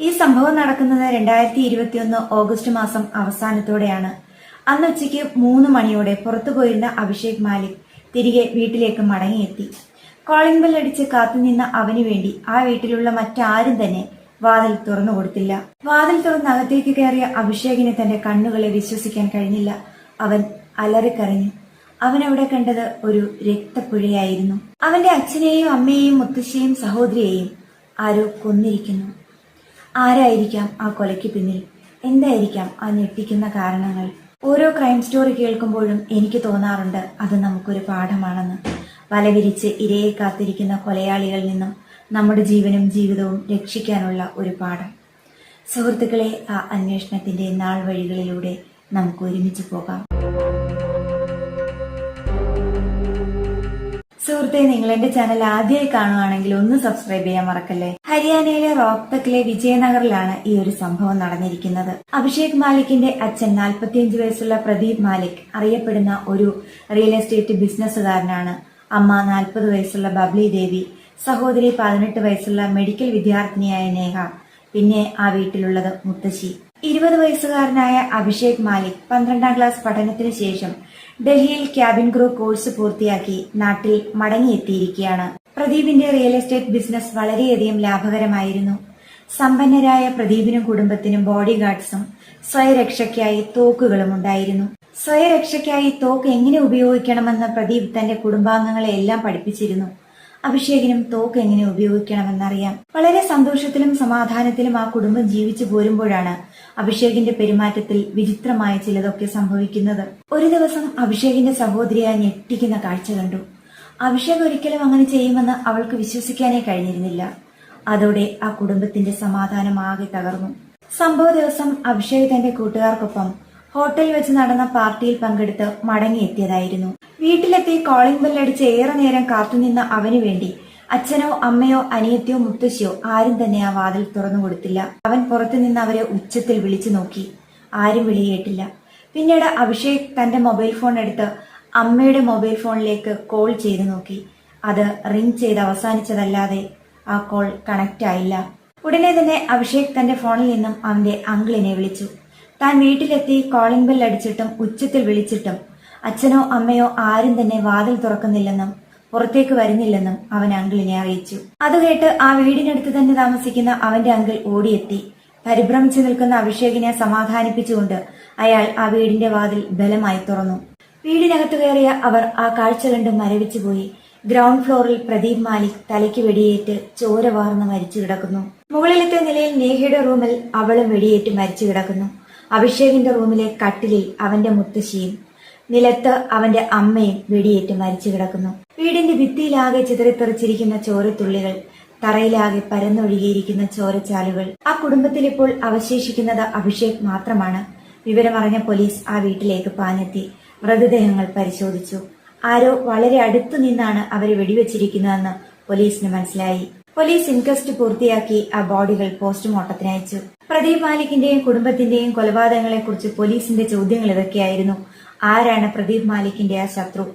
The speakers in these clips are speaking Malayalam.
ഈ സംഭവം നടക്കുന്നത് രണ്ടായിരത്തി ഇരുപത്തിയൊന്ന് ഓഗസ്റ്റ് മാസം അവസാനത്തോടെയാണ്. അന്ന് ഉച്ചയ്ക്ക് മൂന്ന് മണിയോടെ പുറത്തു പോയിരുന്ന അഭിഷേക് മാലിക് തിരികെ വീട്ടിലേക്ക് മടങ്ങിയെത്തി. കോളിംഗ് ബെൽ കാത്തുനിന്ന അവനു വേണ്ടി ആ വീട്ടിലുള്ള മറ്റാരും തന്നെ വാതിൽ തുറന്നു കൊടുത്തില്ല. വാതിൽ തുറന്ന് അകത്തേക്ക് കയറിയ അഭിഷേകിന് തന്റെ കണ്ണുകളെ വിശ്വസിക്കാൻ കഴിഞ്ഞില്ല. അവൻ അലറിക്കരഞ്ഞു. അവൻ അവിടെ കണ്ടത് ഒരു രക്തപ്പുഴയായിരുന്നു. അവന്റെ അച്ഛനെയും അമ്മയെയും മുത്തശ്ശിയെയും സഹോദരിയെയും ആരോ കൊന്നിരിക്കുന്നു. ആരായിരിക്കാം ആ കൊലയ്ക്ക് പിന്നിൽ? എന്തായിരിക്കാം ആ ഞെട്ടിക്കുന്ന കാരണങ്ങൾ? ഓരോ ക്രൈം സ്റ്റോറി കേൾക്കുമ്പോഴും എനിക്ക് തോന്നാറുണ്ട് അത് നമുക്കൊരു പാഠമാണെന്ന്. വലവിരിച്ച് ഇരയെ കാത്തിരിക്കുന്ന കൊലയാളികളിൽ നിന്നും നമ്മുടെ ജീവനും ജീവിതവും രക്ഷിക്കാനുള്ള ഒരു പാഠം. സുഹൃത്തുക്കളെ ആ അന്വേഷണത്തിന്റെ നാൾ വഴികളിലൂടെ നമുക്ക് ഒരുമിച്ച് പോകാം. സുഹൃത്തെ നിങ്ങൾ എന്റെ ചാനൽ ആദ്യമായി കാണുകയാണെങ്കിൽ ഒന്ന് സബ്സ്ക്രൈബ് ചെയ്യാൻ മറക്കല്ലേ? ഹരിയാനയിലെ റോഹ്തക്കിലെ വിജയനഗറിലാണ് ഈ ഒരു സംഭവം നടന്നിരിക്കുന്നത്. അഭിഷേക് മാലിക്കിന്റെ അച്ഛൻ നാൽപ്പത്തിയഞ്ച് വയസ്സുള്ള പ്രദീപ് മാലിക് അറിയപ്പെടുന്ന ഒരു റിയൽ എസ്റ്റേറ്റ് ബിസിനസ്സുകാരനാണ് അമ്മ നാൽപ്പത് വയസ്സുള്ള ബബ്ലി ദേവി സഹോദരി പതിനെട്ട് വയസ്സുള്ള മെഡിക്കൽ വിദ്യാർത്ഥിനിയായ നേഹ പിന്നെ ആ വീട്ടിലുള്ളത് മുത്തശ്ശി. ഇരുപത് വയസ്സുകാരനായ അഭിഷേക് മാലിക് പന്ത്രണ്ടാം ക്ലാസ് പഠനത്തിന് ശേഷം ഡൽഹിയിൽ ക്യാബിൻ ക്രൂ കോഴ്സ് പൂർത്തിയാക്കി നാട്ടിൽ മടങ്ങിയെത്തിയിരിക്കുകയാണ്. പ്രദീപിന്റെ റിയൽ എസ്റ്റേറ്റ് ബിസിനസ് വളരെയധികം ലാഭകരമായിരുന്നു. സമ്പന്നരായ പ്രദീപിനും കുടുംബത്തിനും ബോഡി ഗാർഡ്സും സ്വയരക്ഷയ്ക്കായി തോക്കുകളും ഉണ്ടായിരുന്നു. സ്വയരക്ഷയ്ക്കായി തോക്ക് എങ്ങനെ ഉപയോഗിക്കണമെന്ന് പ്രദീപ് തന്റെ കുടുംബാംഗങ്ങളെ എല്ലാം പഠിപ്പിച്ചിരുന്നു. അഭിഷേകിനും തോക്ക് എങ്ങനെ ഉപയോഗിക്കണമെന്നറിയാം. വളരെ സന്തോഷത്തിലും സമാധാനത്തിലും ആ കുടുംബം ജീവിച്ചു പോരുമ്പോഴാണ് അഭിഷേകിന്റെ പെരുമാറ്റത്തിൽ വിചിത്രമായ ചിലതൊക്കെ സംഭവിക്കുന്നത്. ഒരു ദിവസം അഭിഷേകിന്റെ സഹോദരിയായി ഞെട്ടിക്കുന്ന കാഴ്ച കണ്ടു. അഭിഷേക് ഒരിക്കലും അങ്ങനെ ചെയ്യുമെന്ന് അവൾക്ക് വിശ്വസിക്കാനേ കഴിഞ്ഞിരുന്നില്ല. അതോടെ ആ കുടുംബത്തിന്റെ സമാധാനം ആകെ തകർന്നു. സംഭവ ദിവസം അഭിഷേക് തന്റെ കൂട്ടുകാർക്കൊപ്പം ഹോട്ടലിൽ വെച്ച് നടന്ന പാർട്ടിയിൽ പങ്കെടുത്ത് മടങ്ങിയെത്തിയതായിരുന്നു. വീട്ടിലെത്തി കോളിംഗ് ബെല്ലടിച്ച് ഏറെ നേരം കാത്തുനിന്ന അവനു വേണ്ടി അച്ഛനോ അമ്മയോ അനിയത്തിയോ മുത്തശ്ശിയോ ആരും തന്നെ ആ വാതിൽ തുറന്നു കൊടുത്തില്ല. അവൻ പുറത്തുനിന്ന് അവരെ ഉച്ചത്തിൽ വിളിച്ചു നോക്കി. ആരും വിളി കേട്ടില്ല. പിന്നീട് അഭിഷേക് തന്റെ മൊബൈൽ ഫോൺ എടുത്ത് അമ്മയുടെ മൊബൈൽ ഫോണിലേക്ക് കോൾ ചെയ്തു നോക്കി. അത് റിംഗ് ചെയ്ത് അവസാനിച്ചതല്ലാതെ ആ കോൾ കണക്റ്റ് ആയില്ല. ഉടനെ തന്നെ അഭിഷേക് തന്റെ ഫോണിൽ നിന്നും അവന്റെ അങ്കിളിനെ വിളിച്ചു. താൻ വീട്ടിലെത്തി കോളിംഗ് ബെൽ അടിച്ചിട്ടും ഉച്ചത്തിൽ വിളിച്ചിട്ടും അച്ഛനോ അമ്മയോ ആരും തന്നെ വാതിൽ തുറക്കുന്നില്ലെന്നും പുറത്തേക്ക് വരുന്നില്ലെന്നും അവൻ അങ്കിളിനെ അറിയിച്ചു. അത് കേട്ട് ആ വീടിനടുത്ത് തന്നെ താമസിക്കുന്ന അവന്റെ അങ്കിൾ ഓടിയെത്തി. പരിഭ്രമിച്ചു നിൽക്കുന്ന അഭിഷേകിനെ സമാധാനിപ്പിച്ചുകൊണ്ട് അയാൾ ആ വീടിന്റെ വാതിൽ ബലമായി തുറന്നു. വീടിനകത്ത് കയറിയ അവർ ആ കാഴ്ച കണ്ട് മരവിച്ചുപോയി ഗ്രൗണ്ട് ഫ്ലോറിൽ പ്രദീപ് മാലിക് തലയ്ക്ക് വെടിയേറ്റ് ചോര വാർന്ന് മരിച്ചു കിടക്കുന്നു. മുകളിലത്തെ നിലയിൽ നേഹയുടെ റൂമിൽ അവളും വെടിയേറ്റ് മരിച്ചു കിടക്കുന്നു. അഭിഷേകിന്റെ റൂമിലെ കട്ടിലിൽ അവന്റെ മുത്തശ്ശിയും നിലത്ത് അവന്റെ അമ്മയും വെടിയേറ്റ് മരിച്ചു കിടക്കുന്നു. വീടിന്റെ ഭിത്തിയിലാകെ ചിതറിത്തെറിച്ചിരിക്കുന്ന ചോരത്തുള്ളികൾ തറയിലാകെ പരന്നൊഴുകിയിരിക്കുന്ന ചോരച്ചാലുകൾ. ആ കുടുംബത്തിൽ ഇപ്പോൾ അവശേഷിക്കുന്നത് അഭിഷേക് മാത്രമാണ്. വിവരമറിഞ്ഞ പോലീസ് ആ വീട്ടിലേക്ക് പാഞ്ഞെത്തി. മൃതദേഹങ്ങൾ പരിശോധിച്ചു. ആരോ വളരെ അടുത്തു നിന്നാണ് അവരെ വെടിവെച്ചിരിക്കുന്നതെന്ന് പോലീസിന് മനസ്സിലായി. പോലീസ് ഇൻക്വസ്റ്റ് പൂർത്തിയാക്കി ആ ബോഡികൾ പോസ്റ്റ്മോർട്ടത്തിന് അയച്ചു. പ്രദീപ് മാലിക്കിന്റെയും കുടുംബത്തിന്റെയും കൊലപാതകങ്ങളെക്കുറിച്ച് പോലീസിന്റെ ചോദ്യങ്ങൾ ഇതൊക്കെയായിരുന്നു. ആരാണ് പ്രദീപ് മാലിക്കിന്റെ ആ ശത്രു?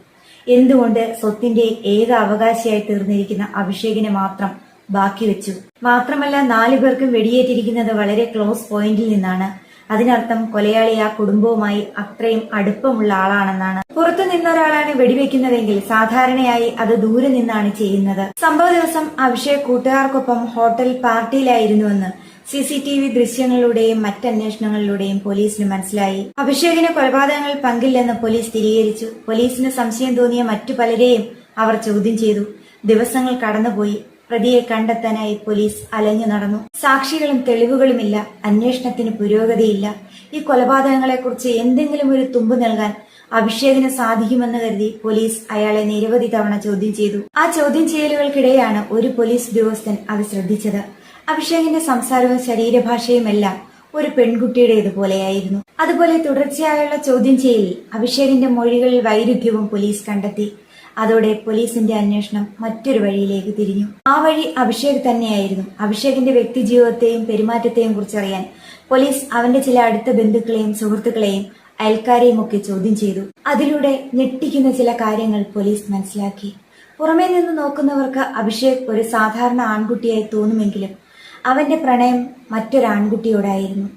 എന്തുകൊണ്ട് സ്വത്തിന്റെ ഏക അവകാശിയായി തീർന്നിരിക്കുന്ന അഭിഷേകിനെ മാത്രം ബാക്കി വെച്ചു? മാത്രമല്ല നാലു പേർക്കും വെടിയേറ്റിരിക്കുന്നത് വളരെ ക്ലോസ് പോയിന്റിൽ നിന്നാണ്. അതിനർത്ഥം കൊലയാളി ആ കുടുംബവുമായി അത്രയും അടുപ്പമുള്ള ആളാണെന്നാണ്. പുറത്തു നിന്നൊരാളാണ് വെടിവെക്കുന്നതെങ്കിൽ സാധാരണയായി അത് ദൂരെ നിന്നാണ് ചെയ്യുന്നത്. സംഭവ ദിവസം അഭിഷേക് കൂട്ടുകാർക്കൊപ്പം ഹോട്ടൽ പാർട്ടിയിലായിരുന്നുവെന്ന് സി സി ടി വി ദൃശ്യങ്ങളിലൂടെയും മറ്റന്വേഷണങ്ങളിലൂടെയും പോലീസിന് മനസ്സിലായി. അഭിഷേകിന് കൊലപാതകങ്ങൾ പങ്കില്ലെന്ന് പോലീസ് സ്ഥിരീകരിച്ചു. പോലീസിന് സംശയം തോന്നിയ മറ്റു പലരെയും അവർ ചോദ്യം ചെയ്തു. ദിവസങ്ങൾ കടന്നുപോയി. പ്രതിയെ കണ്ടെത്താനായി പോലീസ് അലഞ്ഞു നടന്നു. സാക്ഷികളും തെളിവുകളുമില്ല. അന്വേഷണത്തിന് പുരോഗതിയില്ല. ഈ കൊലപാതകങ്ങളെക്കുറിച്ച് എന്തെങ്കിലും ഒരു തുമ്പ് നൽകാൻ അഭിഷേകിന് സാധിക്കുമെന്ന് കരുതി പോലീസ് അയാളെ നിരവധി തവണ ചോദ്യം ചെയ്തു. ആ ചോദ്യം ചെയ്യലുകൾക്കിടെയാണ് ഒരു പോലീസ് ഉദ്യോഗസ്ഥൻ അത് ശ്രദ്ധിച്ചത്. അഭിഷേകിന്റെ സംസാരവും ശരീരഭാഷയുമെല്ലാം ഒരു പെൺകുട്ടിയുടേതുപോലെയായിരുന്നു. അതുപോലെ തുടർച്ചയായുള്ള ചോദ്യം ചെയ്യലിൽ അഭിഷേകിന്റെ മൊഴികളിൽ വൈരുദ്ധ്യവും പോലീസ് കണ്ടെത്തി. അതോടെ പോലീസിന്റെ അന്വേഷണം മറ്റൊരു വഴിയിലേക്ക് തിരിഞ്ഞു. ആ വഴി അഭിഷേക് തന്നെയായിരുന്നു. അഭിഷേകിന്റെ വ്യക്തിജീവിതത്തെയും പെരുമാറ്റത്തെയും കുറിച്ചറിയാൻ പോലീസ് അവന്റെ ചില അടുത്ത ബന്ധുക്കളെയും സുഹൃത്തുക്കളെയും അയൽക്കാരെയും ഒക്കെ ചോദ്യം ചെയ്തു. അതിലൂടെ ഞെട്ടിക്കുന്ന ചില കാര്യങ്ങൾ പോലീസ് മനസ്സിലാക്കി. പുറമേ നിന്ന് നോക്കുന്നവർക്ക് അഭിഷേക് ഒരു സാധാരണ ആൺകുട്ടിയായി തോന്നുമെങ്കിലും അവന്റെ പ്രണയം മറ്റൊരു ആൺകുട്ടിയോടായിരുന്നു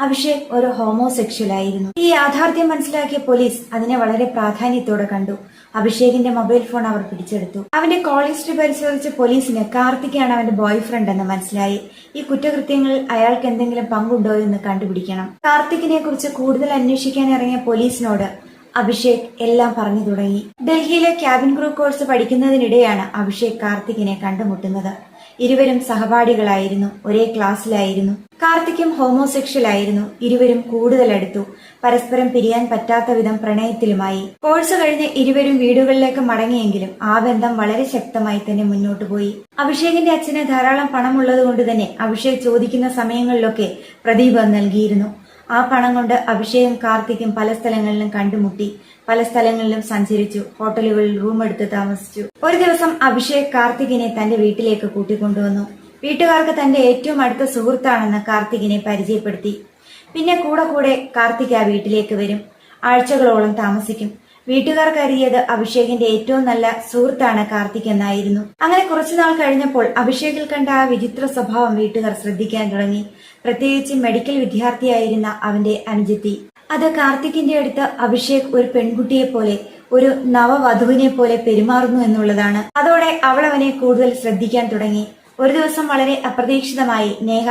അഭിഷേക് ഒരു ഹോമോസെക്ഷൽ ആയിരുന്നു. ഈ യാഥാർത്ഥ്യം മനസ്സിലാക്കിയ പോലീസ് അതിനെ വളരെ പ്രാധാന്യത്തോടെ കണ്ടു. അഭിഷേകിന്റെ മൊബൈൽ ഫോൺ അവർ പിടിച്ചെടുത്തു. അവന്റെ കോൾ ഹിസ്റ്ററി പരിശോധിച്ച പോലീസിന് കാർത്തിക്കാണ് അവന്റെ ബോയ്ഫ്രണ്ട് എന്ന് മനസ്സിലായി. ഈ കുറ്റകൃത്യങ്ങളിൽ അയാൾക്ക് എന്തെങ്കിലും പങ്കുണ്ടോ എന്ന് കണ്ടുപിടിക്കണം. കാർത്തിക്കിനെ കുറിച്ച് കൂടുതൽ അന്വേഷിക്കാൻ ഇറങ്ങിയ പോലീസിനോട് അഭിഷേക് എല്ലാം പറഞ്ഞു തുടങ്ങി. ഡൽഹിയിലെ ക്യാബിൻ ക്രൂ കോഴ്സ് പഠിക്കുന്നതിനിടെയാണ് അഭിഷേക് കാർത്തികിനെ കണ്ടുമുട്ടുന്നത്. ഇരുവരും സഹപാഠികളായിരുന്നു. ഒരേ ക്ലാസ്സിലായിരുന്നു. കാർത്തിക്കും ഹോമോസെക്ഷൽ ആയിരുന്നു ഇരുവരും കൂടുതൽ അടുത്തു പരസ്പരം പിരിയാൻ പറ്റാത്ത വിധം പ്രണയത്തിലുമായി. കോഴ്സ് കഴിഞ്ഞ് ഇരുവരും വീടുകളിലേക്ക് മടങ്ങിയെങ്കിലും ആ ബന്ധം വളരെ ശക്തമായി തന്നെ മുന്നോട്ട് പോയി. അഭിഷേകിന്റെ അച്ഛന് ധാരാളം പണമുള്ളത് കൊണ്ട് തന്നെ അഭിഷേക് ചോദിക്കുന്ന സമയങ്ങളിലൊക്കെ പ്രദീപ് നൽകിയിരുന്നു. ആ പണം കൊണ്ട് അഭിഷേകും കാർത്തിക്കും പല സ്ഥലങ്ങളിലും കണ്ടുമുട്ടി. പല സ്ഥലങ്ങളിലും സഞ്ചരിച്ചു. ഹോട്ടലുകളിൽ റൂം എടുത്ത് താമസിച്ചു. ഒരു ദിവസം അഭിഷേക് കാർത്തികിനെ തന്റെ വീട്ടിലേക്ക് കൂട്ടിക്കൊണ്ടുവന്നു. വീട്ടുകാർക്ക് തന്റെ ഏറ്റവും അടുത്ത സുഹൃത്താണെന്ന് കാർത്തികിനെ പരിചയപ്പെടുത്തി. പിന്നെ കൂടെ കൂടെ കാർത്തിക് ആ വീട്ടിലേക്ക് വരും. ആഴ്ചകളോളം താമസിക്കും. വീട്ടുകാർ കരുതിയത് അഭിഷേകിന്റെ ഏറ്റവും നല്ല സുഹൃത്താണ് കാർത്തിക് എന്നായിരുന്നു. അങ്ങനെ കുറച്ചുനാൾ കഴിഞ്ഞപ്പോൾ അഭിഷേകിൽ കണ്ട ആ വിചിത്ര സ്വഭാവം വീട്ടുകാർ ശ്രദ്ധിക്കാൻ തുടങ്ങി. പ്രത്യേകിച്ച് മെഡിക്കൽ വിദ്യാർത്ഥിയായിരുന്ന അവന്റെ അനുജത്തി. അത് കാർത്തിക്കിന്റെ അടുത്ത് അഭിഷേക് ഒരു പെൺകുട്ടിയെ പോലെ ഒരു നവവധുവിനെ പോലെ പെരുമാറുന്നു എന്നുള്ളതാണ്. അതോടെ അവൾ അവനെ കൂടുതൽ ശ്രദ്ധിക്കാൻ തുടങ്ങി. ഒരു ദിവസം വളരെ അപ്രതീക്ഷിതമായി നേഹ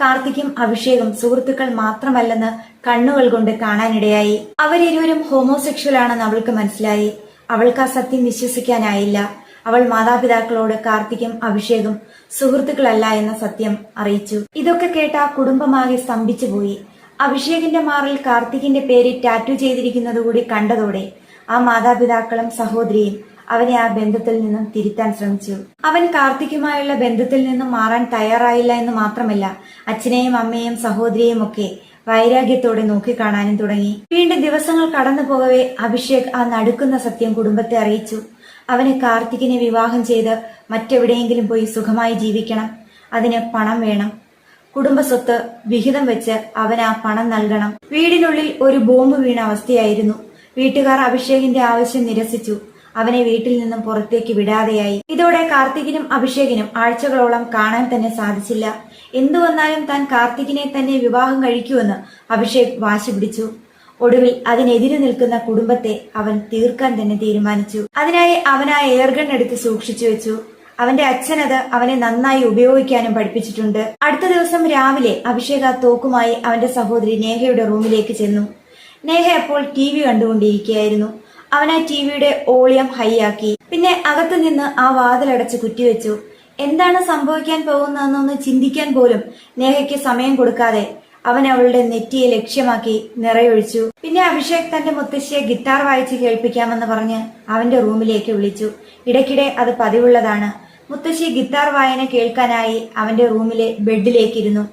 കാർത്തിക്കും അഭിഷേകും സുഹൃത്തുക്കൾ മാത്രമല്ലെന്ന് കണ്ണുകൾ കൊണ്ട് കാണാനിടയായി. അവരിരുവരും ഹോമോസെക്ഷൽ ആണെന്ന് അവൾക്ക് മനസ്സിലായി. അവൾക്ക് ആ സത്യം വിശ്വസിക്കാനായില്ല. അവൾ മാതാപിതാക്കളോട് കാർത്തിക്കും അഭിഷേകും സുഹൃത്തുക്കളല്ല എന്ന സത്യം അറിയിച്ചു. ഇതൊക്കെ കേട്ട ആ കുടുംബമാകെ സ്തംഭിച്ചുപോയി അഭിഷേകിന്റെ മാറിൽ കാർത്തികിന്റെ പേര് ടാറ്റു ചെയ്തിരിക്കുന്നത് കൂടി കണ്ടതോടെ ആ മാതാപിതാക്കളും സഹോദരിയും അവനെ ആ ബന്ധത്തിൽ നിന്നും തിരുത്താൻ ശ്രമിച്ചു. അവൻ കാർത്തിക്കുമായുള്ള ബന്ധത്തിൽ നിന്നും മാറാൻ തയ്യാറായില്ല എന്ന് മാത്രമല്ല അച്ഛനെയും അമ്മയും സഹോദരിയെയും ഒക്കെ വൈരാഗ്യത്തോടെ നോക്കിക്കാണാനും തുടങ്ങി. വീണ്ടും ദിവസങ്ങൾ കടന്നു പോകവേ അഭിഷേക് ആ നടുക്കുന്ന സത്യം കുടുംബത്തെ അറിയിച്ചു. അവന് കാർത്തികിനെ വിവാഹം ചെയ്ത് മറ്റെവിടെയെങ്കിലും പോയി സുഖമായി ജീവിക്കണം. അതിന് പണം വേണം. കുടുംബസ്വത്ത് വിഹിതം വെച്ച് അവൻ ആ പണം നൽകണം. വീടിനുള്ളിൽ ഒരു ബോംബ് വീണ അവസ്ഥയായിരുന്നു. വീട്ടുകാർ അഭിഷേകിന്റെ ആവശ്യം നിരസിച്ചു. അവനെ വീട്ടിൽ നിന്നും പുറത്തേക്ക് വിടാതെയായി. ഇതോടെ കാർത്തികിനും അഭിഷേകിനും ആഴ്ചകളോളം കാണാൻ തന്നെ സാധിച്ചില്ല. എന്തു വന്നാലും താൻ കാർത്തികിനെ തന്നെ വിവാഹം കഴിക്കുമെന്ന് അഭിഷേക് വാശി പിടിച്ചു. ഒടുവിൽ അതിനെതിരെ നിൽക്കുന്ന കുടുംബത്തെ അവൻ തീർക്കാൻ തന്നെ തീരുമാനിച്ചു. അതിനായി അവനായ എയർഗൺ എടുത്ത് സൂക്ഷിച്ചു വെച്ചു. അവന്റെ അച്ഛനത് അവനെ നന്നായി ഉപയോഗിക്കാനും പഠിപ്പിച്ചിട്ടുണ്ട്. അടുത്ത ദിവസം രാവിലെ അഭിഷേക് ആ തോക്കുമായി അവന്റെ സഹോദരി നേഹയുടെ റൂമിലേക്ക് ചെന്നു. നേഹ അപ്പോൾ ടി വി കണ്ടുകൊണ്ടിരിക്കുകയായിരുന്നു. അവൻ ആ ടി വിയുടെ ഓളിയം ഹൈ ആക്കി പിന്നെ അകത്തു നിന്ന് ആ വാതിലടച്ച് കുറ്റിവെച്ചു. എന്താണ് സംഭവിക്കാൻ പോകുന്നതെന്നൊന്ന് ചിന്തിക്കാൻ പോലും നേഹയ്ക്ക് സമയം കൊടുക്കാതെ അവൻ അവളുടെ നെറ്റിയെ ലക്ഷ്യമാക്കി നിറയൊഴിച്ചു. പിന്നെ അഭിഷേക് തന്റെ മുത്തശ്ശിയെ ഗിറ്റാർ വായിച്ച് കേൾപ്പിക്കാമെന്ന് പറഞ്ഞ് അവന്റെ റൂമിലേക്ക് വിളിച്ചു. ഇടയ്ക്കിടെ അത് പതിവുള്ളതാണ്. മുത്തശ്ശി ഗിറ്റാർ വായന കേൾക്കാനായി അവന്റെ റൂമിലെ ബെഡിലേക്കിരുന്നു.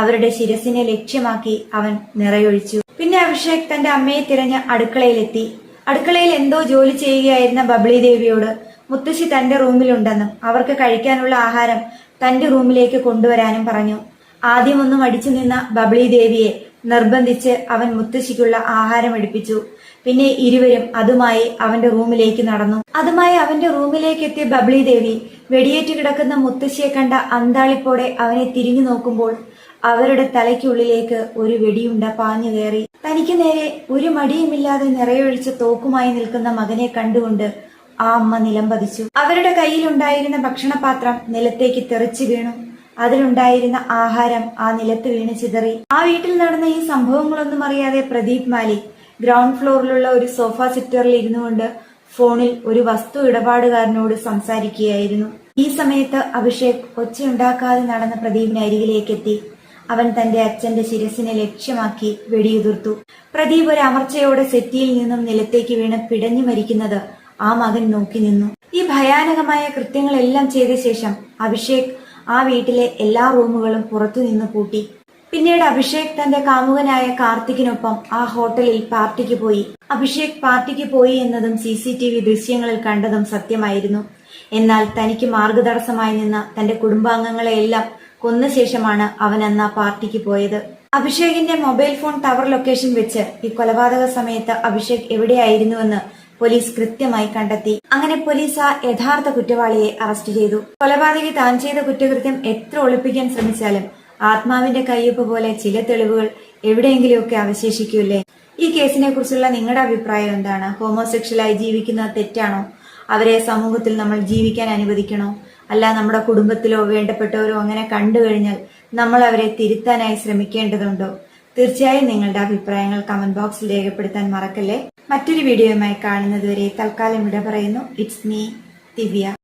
അവരുടെ ശിരസിനെ ലക്ഷ്യമാക്കി അവൻ നിറയൊഴിച്ചു. പിന്നെ അഭിഷേക് തന്റെ അമ്മയെ തിരഞ്ഞ് അടുക്കളയിലെത്തി. അടുക്കളയിൽ എന്തോ ജോലി ചെയ്യുകയായിരുന്ന ബബ്ലി ദേവിയോട് മുത്തശ്ശി തന്റെ റൂമിലുണ്ടെന്നും അവർക്ക് കഴിക്കാനുള്ള ആഹാരം തന്റെ റൂമിലേക്ക് കൊണ്ടുവരാനും പറഞ്ഞു. ആദ്യമൊന്നും അടിച്ചു നിന്ന ബബ്ലി ദേവിയെ നിർബന്ധിച്ച് അവൻ മുത്തശ്ശിക്കുള്ള ആഹാരം എടുപ്പിച്ചു. പിന്നെ ഇരുവരും അതുമായി അവന്റെ റൂമിലേക്ക് നടന്നു. അതുമായി അവന്റെ റൂമിലേക്ക് എത്തിയ ബബ്ലി ദേവി വെടിയേറ്റ് കിടക്കുന്ന മുത്തശ്ശിയെ കണ്ട അന്താളിപ്പോടെ അവനെ തിരിഞ്ഞു നോക്കുമ്പോൾ അവരുടെ തലയ്ക്കുള്ളിലേക്ക് ഒരു വെടിയുണ്ട പാഞ്ഞു കയറി. തനിക്ക് നേരെ ഒരു മടിയുമില്ലാതെ നിറയൊഴിച്ച തോക്കുമായി നിൽക്കുന്ന മകനെ കണ്ടുകൊണ്ട് ആ അമ്മ നിലംപതിച്ചു അവരുടെ കയ്യിലുണ്ടായിരുന്ന ഭക്ഷണപാത്രം നിലത്തേക്ക് തെറിച്ചു വീണു. അതിലുണ്ടായിരുന്ന ആഹാരം ആ നിലത്ത് വീണ് ചിതറി. ആ വീട്ടിൽ നടന്ന ഈ സംഭവങ്ങളൊന്നും അറിയാതെ പ്രദീപ് മാലിക് ഗ്രൗണ്ട് ഫ്ലോറിലുള്ള ഒരു സോഫ സിറ്ററിൽ ഇരുന്നു കൊണ്ട് ഫോണിൽ ഒരു വസ്തു ഇടപാടുകാരനോട് സംസാരിക്കുകയായിരുന്നു. ഈ സമയത്ത് അഭിഷേക് ഒച്ചയുണ്ടാക്കാതെ നടന്ന പ്രദീപിന് അരികിലേക്ക് എത്തി. അവൻ തന്റെ അച്ഛന്റെ ശിരസിനെ ലക്ഷ്യമാക്കി വെടിയുതിർത്തു. പ്രദീപ് ഒരു അമർച്ചയോടെ സെറ്റിയിൽ നിന്നും നിലത്തേക്ക് വീണ് പിടഞ്ഞു മരിക്കുന്നത് ആ മകൻ നോക്കി നിന്നു. ഈ ഭയാനകമായ കൃത്യങ്ങളെല്ലാം ചെയ്ത ശേഷം അഭിഷേക് ആ വീട്ടിലെ എല്ലാ റൂമുകളും പുറത്തുനിന്ന് പൂട്ടി. പിന്നീട് അഭിഷേക് തന്റെ കാമുകനായ കാർത്തികിനൊപ്പം ആ ഹോട്ടലിൽ പാർട്ടിക്ക് പോയി. അഭിഷേക് പാർട്ടിക്ക് പോയി എന്നതും സി സി ടി വി ദൃശ്യങ്ങളിൽ കണ്ടതും സത്യമായിരുന്നു. എന്നാൽ തനിക്ക് മാർഗതടസ്സമായി നിന്ന തന്റെ കുടുംബാംഗങ്ങളെയെല്ലാം കൊന്ന ശേഷമാണ് അവൻ അന്ന് ആ പാർട്ടിക്ക് പോയത്. അഭിഷേകിന്റെ മൊബൈൽ ഫോൺ ടവർ ലൊക്കേഷൻ വെച്ച് ഈ കൊലപാതക സമയത്ത് അഭിഷേക് എവിടെയായിരുന്നുവെന്ന് പോലീസ് കൃത്യമായി കണ്ടെത്തി. അങ്ങനെ പോലീസ് ആ യഥാർത്ഥ കുറ്റവാളിയെ അറസ്റ്റ് ചെയ്തു. കൊലപാതകി താൻ ചെയ്ത കുറ്റകൃത്യം എത്ര ഒളിപ്പിക്കാൻ ശ്രമിച്ചാലും ആത്മാവിന്റെ കയ്യൊപ്പ് പോലെ ചില തെളിവുകൾ എവിടെയെങ്കിലുമൊക്കെ അവശേഷിക്കൂലേ ഈ കേസിനെ കുറിച്ചുള്ള നിങ്ങളുടെ അഭിപ്രായം എന്താണ്? ഹോമോസെക്ഷലായി ജീവിക്കുന്നത് തെറ്റാണോ? അവരെ സമൂഹത്തിൽ നമ്മൾ ജീവിക്കാൻ അനുവദിക്കണോ? അല്ല നമ്മുടെ കുടുംബത്തിലോ വേണ്ടപ്പെട്ടവരോ അങ്ങനെ കണ്ടു കഴിഞ്ഞാൽ നമ്മൾ അവരെ തിരുത്താനായി ശ്രമിക്കേണ്ടതുണ്ടോ? തീർച്ചയായും നിങ്ങളുടെ അഭിപ്രായങ്ങൾ കമന്റ് ബോക്സിൽ രേഖപ്പെടുത്താൻ മറക്കല്ലേ? മറ്റൊരു വീഡിയോയുമായി കാണുന്നതുവരെ തൽക്കാലം വിട പറയുന്നു. It's me Divya